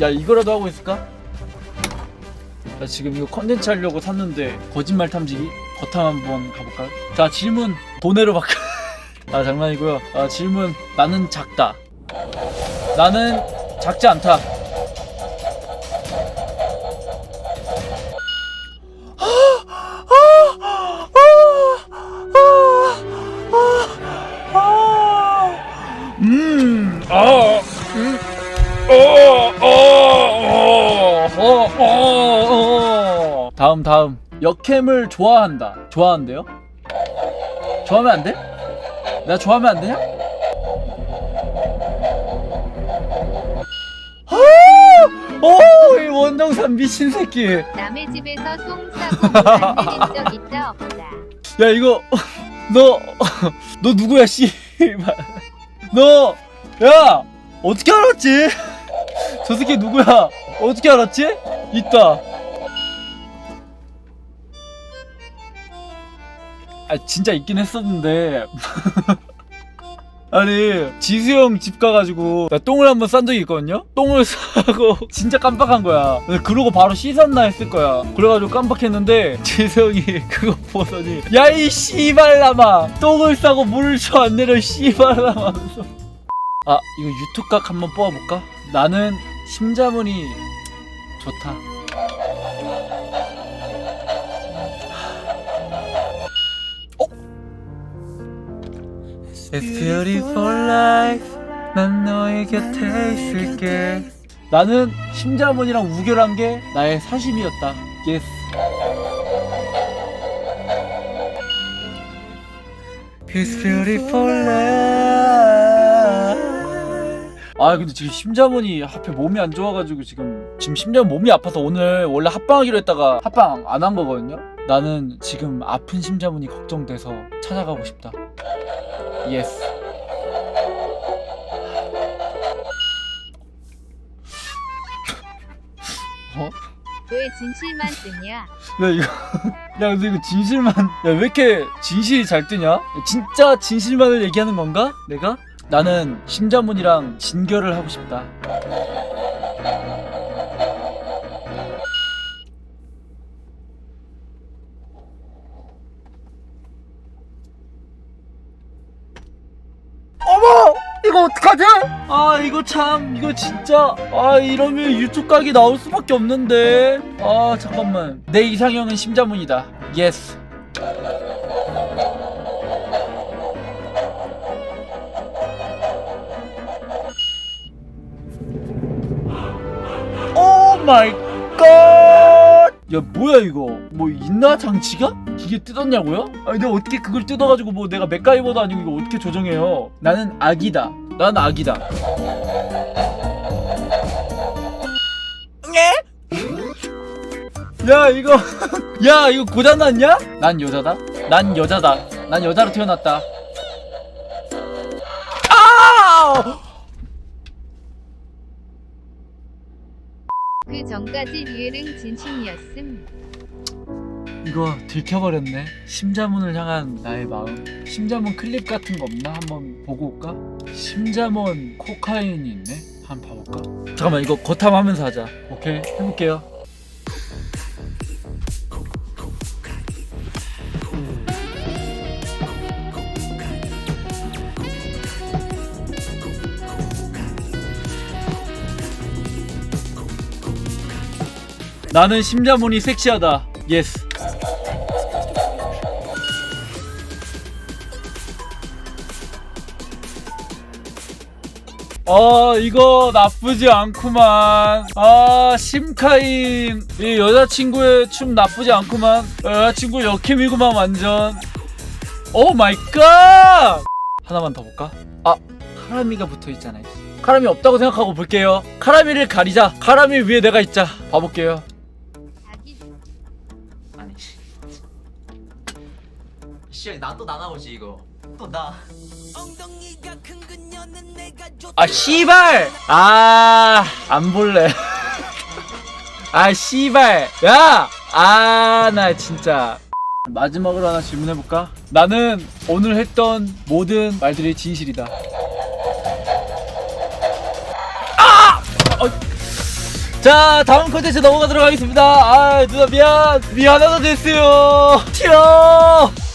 야 이거라도 하고 있을까? 나 지금 이거 컨텐츠 하려고 샀는데 거짓말 탐지기? 거탐 한번 가볼까요? 자 질문 돈으로 바꿔. 아 장난이고요. 아 질문 나는 작다. 나는 작지 않다 어, 어, 어. 다음, 다음. 역캠을 좋아한다. 좋아한대요? 좋아하면 안 돼? 내가 좋아하면 안 되냐? 아! 오, 이 원정산 미친 새끼. 남의 집에서 똥 싸고 안 내린 적 있다 없다. 야 이거 너 너 누구야 씨발 너 야 어떻게 알았지 저 새끼 누구야? 어떻게 알았지? 있다. 아 진짜 있긴 했었는데. 아니 지수 형집 가가지고 나 똥을 한번 싼 적이 있거든요? 똥을 싸고 진짜 깜빡한 거야. 그러고 바로 씻었나 했을 거야. 그래가지고 깜빡했는데 지수 형이 그거 보더니 야 이 씨발라마 똥을 싸고 물을 줘안 내려 씨발라마 하면서 아 이거 유튜각 한번 뽑아볼까? 나는 심자문이 좋다 It's beautiful life 난 너의 곁에 있을게 나는 심자문이랑 우결한 게 나의 사심이었다 Yes It's beautiful life 아 근데 지금 심자문이 하필 몸이 안 좋아가지고 지금 지금 심자문 몸이 아파서 오늘 원래 합방하기로 했다가 합방 안 한 거거든요 나는 지금 아픈 심자문이 걱정돼서 찾아가고 싶다 예스 어? 왜 진실만 뜨냐? 야 이거 야 근데 이거 진실만 야 왜 이렇게 진실이 잘 뜨냐? 진짜 진실만을 얘기하는 건가? 내가? 나는 심자문이랑 진결을 하고 싶다. 어머! 이거 어떡하지? 아 이거 참 이거 진짜 아 이러면 유튜브 각이 나올 수밖에 없는데 아 잠깐만 내 이상형은 심자문이다 예스 마이 갓! 야 뭐야 이거 뭐 있나 장치가? 이게 뜯었냐고요? 아니 내가 어떻게 그걸 뜯어가지고 뭐 내가 맥가이버도 아니고 이거 어떻게 조정해요 나는 악이다 난 악이다 야 이거 야 이거 고장났냐? 난 여자다 난 여자다 난 여자로 태어났다 아! 그 전까지 류에릉 진심이었음. 이거 들켜버렸네. 심자문을 향한 나의 마음. 심자문 클립 같은 거 없나? 한번 보고 올까? 심자문 코카인이 있네. 한번 봐볼까? 잠깐만 이거 거탐하면서 하자. 오케이 해볼게요. 나는 심자문이 섹시하다. 예스. 아 이거 나쁘지 않구만. 아 심카인. 이 여자친구의 춤 나쁘지 않구만. 여자친구 역캠이구만 완전. 오 마이 갓! 하나만 더 볼까? 아 카라미가 붙어있잖아 카라미 없다고 생각하고 볼게요. 카라미를 가리자. 카라미 위에 내가 있자. 봐볼게요 씨 나또 나 나오지 이거. 또나. 아 씨발! 아안 볼래. 아 씨발. 야아 나 진짜. 마지막으로 하나 질문해볼까? 나는 오늘 했던 모든 말들이 진실이다. 아! 어, 자 다음 컨텐츠 넘어가도록 하겠습니다. 아 누나 미안. 미안하다 됐어요. 튀어